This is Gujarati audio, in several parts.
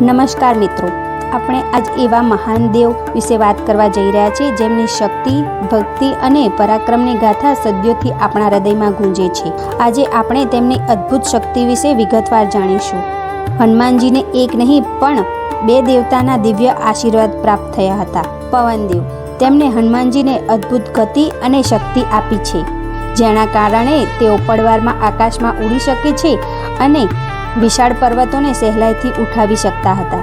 નમસ્કાર મિત્રો. આપણે આજ એવા મહાન દેવ વિશે વાત કરવા જઈ રહ્યા છીએ, જેમની શક્તિ, ભક્તિ અને પરાક્રમની ગાથા સદીઓથી આપણા હૃદયમાં ગુંજે છે. આજે આપણે તેમની અદ્ભુત શક્તિ વિશે વિગતવાર જાણીશું. હનુમાનજીને એક નહીં, પણ બે દેવતાના દિવ્ય આશીર્વાદ પ્રાપ્ત થયા હતા. પવનદેવ તેમણે હનુમાનજીને અદ્ભુત ગતિ અને શક્તિ આપી છે. જેના કારણે તેઓ પડવારમાં આકાશમાં ઉડી શકે છે અને વિશાળ પર્વતોને સહેલાઈથી ઉઠાવી શકતા હતા.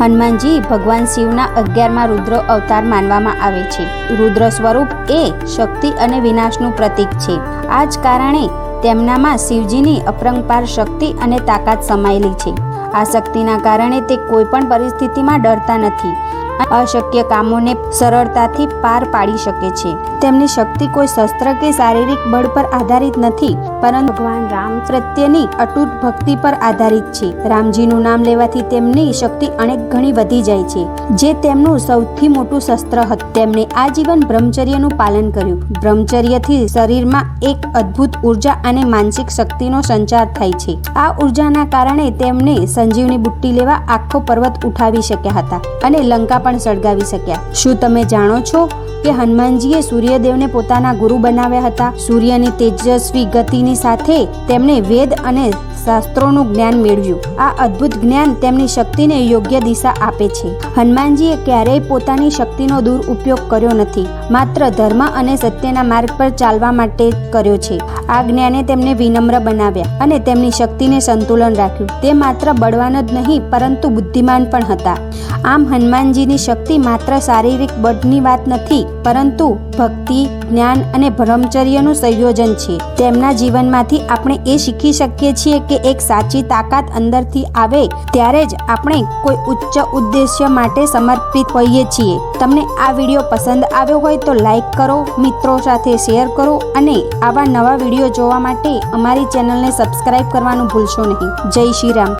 હનુમાનજી ભગવાન શિવના અગિયારમાં રુદ્ર અવતાર માનવામાં આવે છે. રુદ્ર સ્વરૂપ એ શક્તિ અને વિનાશનું પ્રતીક છે. આ જ કારણે તેમનામાં શિવજીની અપરંપાર શક્તિ અને તાકાત સમાયેલી છે. આ શક્તિના કારણે તે કોઈ પણ પરિસ્થિતિમાં ડરતા નથી. અશક્ય કામોને સરળતાથી પાર પાડી શકે છે. તેમની શક્તિ કોઈ શસ્ત્ર કે શારીરિક બળ પર આધારિત નથી, પરંતુ ભગવાન રામ પ્રત્યેની અતૂટ ભક્તિ પર આધારિત છે. રામજીનું નામ લેવાથી તેમની શક્તિ અનેક ગણી વધી જાય છે. જે તેમનું સૌથી મોટું શસ્ત્ર હતું. તેમણે આજીવન બ્રહ્મચર્યનું પાલન કર્યું. બ્રહ્મચર્યથી શરીરમાં એક અદ્ભુત ઊર્જા અને માનસિક શક્તિનો સંચાર થાય છે. આ ઉર્જાના કારણે તેમને સંજીવની બુટ્ટી લેવા આખો પર્વત ઉઠાવી શક્યા હતા અને લંકા પણ સળગાવી શક્યા. શું તમે જાણો છો કે હનુમાનજીએ સૂર્યદેવને પોતાના ગુરુ બનાવ્યા હતા? સૂર્યની તેજસ્વી ગતિની સાથે તેમણે વેદ અને શાસ્ત્રોનું જ્ઞાન મેળવ્યું. આ અદ્ભુત જ્ઞાન તેમની શક્તિને યોગ્ય દિશા આપે છે. હનુમાનજીએ ક્યારેય પોતાની શક્તિનો દુરુપયોગ કર્યો નથી. માત્ર ધર્મ અને સત્યના માર્ગ પર ચાલવા માટે કર્યો છે. આ જ્ઞાને તેમને વિનમ્ર બનાવ્યા અને તેમની શક્તિને સંતુલન રાખ્યું. તે માત્ર બળવાન જ નહીં, પરંતુ બુદ્ધિમાન પણ હતા. આમ હનુમાનજીની શક્તિ માત્ર શારીરિક બળની વાત નથી, પરંતુ ભક્તિ, જ્ઞાન અને બ્રહ્મચર્યનું સંયોજન છે. તેમના જીવનમાંથી આપણે એ શીખી શકીએ છીએ કે એક સાચી તાકાત અંદરથી આવે ત્યારે જ આપણે કોઈ ઉચ્ચ ઉદ્દેશ્ય માટે સમર્પિત હોઈએ છીએ. તમને આ વીડિયો પસંદ આવ્યો હોય તો લાઈક કરો, મિત્રો સાથે શેર કરો અને આવા નવા વીડિયો જોવા માટે અમારી ચેનલને સબસ્ક્રાઇબ કરવાનું ભૂલશો નહીં. જય શ્રી રામ.